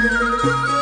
Música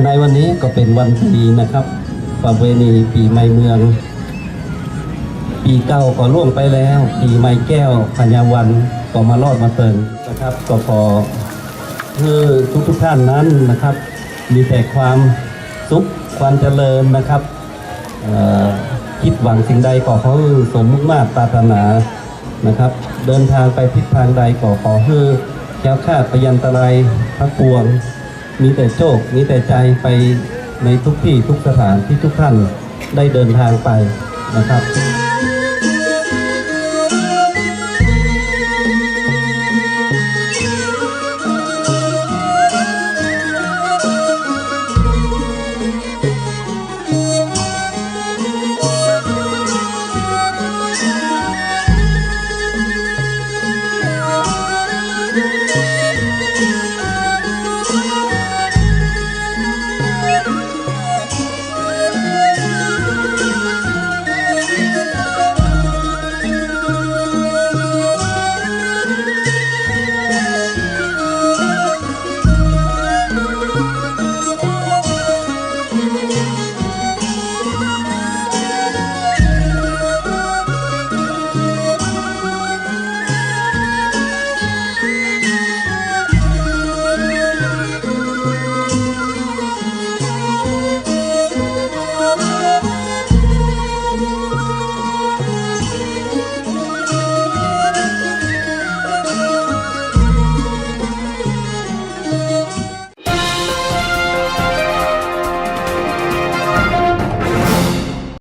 อาชนวันนี้ก็เป็นวันดีนะครับประเวณีปีใหม่เมือง ปีเก่าก็ล่วงไปแล้ว ปีใหม่แก้วพญาวันก็มารอดมาเติมนะครับ ก็ขอให้ทุกทุกท่านนั้นนะครับ มีแต่ความสุขความเจริญนะครับคิดหวังสิ่งใดก็ขอให้สมมุ่งมาตรปรารถนานะครับ เดินทางไปทิศทางใดก็ขอให้แคล้วคาดพยันตรายทั้งปวง มีแต่โชค มีแต่ใจไปในทุกที่ทุกสถานที่ทุกท่านได้เดินทางไปนะครับ